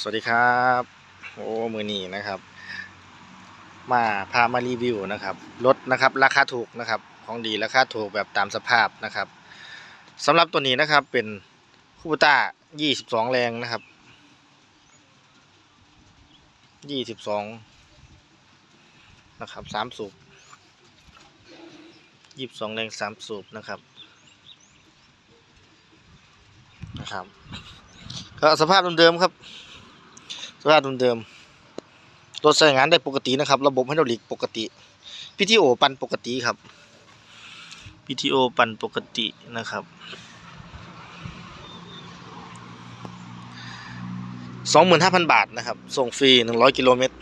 สวัสดีครับ โอ้มือนีนะครับ มาพามารีวิวนะครับรถนะครับราคาถูกนะครับ ของดีราคาถูกแบบตามสภาพนะครับสำหรับตัวนี้นะครับเป็นคูปต้า22แรงนะครับ22นะครับ3สูบ22แรง3สูบนะครับนะครับก็สภาพเดิมๆครับ สภาพเดิมๆรถใช้งานได้ปกตินะครับ ระบบไฮดรอลิกปกติ PTO ปั่นปกติครับ PTO ปั่นปกตินะครับสองหมื่นห้าพันบาทนะครับ ส่งฟรีหนึ่งร้อยกิโลเมตร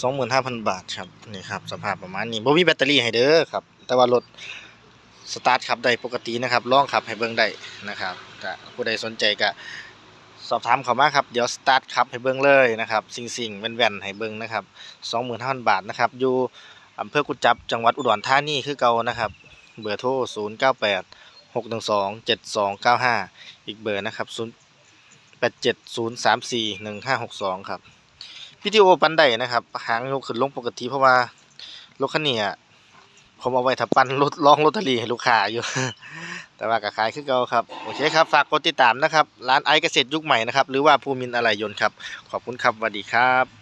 สองหมื่นห้าพันบาทครับนี่ครับสภาพประมาณนี้บ่มีแบตเตอรี่ให้เด้อครับ แต่ว่ารถสตาร์ทขับได้ปกตินะครับลองขับให้เบิ่งได้นะครับก็ผู้ใดสนใจก็ สอบถามเขามาครับ เดี๋ยวสตาร์ทครับให้เบิ้งเลยนะครับ สิ่งสิ่งแว่นๆให้เบิ้งนะครับสองหมื่นห้าพันบาทนะครับ อยู่อำเภอกุจจับจังหวัดอุดรธานีคือเก่านะครับ เบอร์โทรศูนย์เก้าแปดหกหนึ่งสองเจ็ดสองเก้าห้าอีกเบอร์นะครับศูนย์แปดเจ็ดศูนย์สามสี่หนึ่งห้าหกสองครับพิทีโอปันได้นะครับหางยกขึ้นลงปกติเพราะว่ารถคันนี้ผมเอาไว้ถ้าปันรถลองลอตเตอรี่ให้ลูกค้าอยู่ แต่ว่าก็ขายขึ้นเก่าครับ โอเคครับ ฝากกดติดตามนะครับ ร้านไอเกษตรยุคใหม่นะครับ หรือว่าภูมินทร์อะไรยนต์ครับ ขอบคุณครับสวัสดีครับ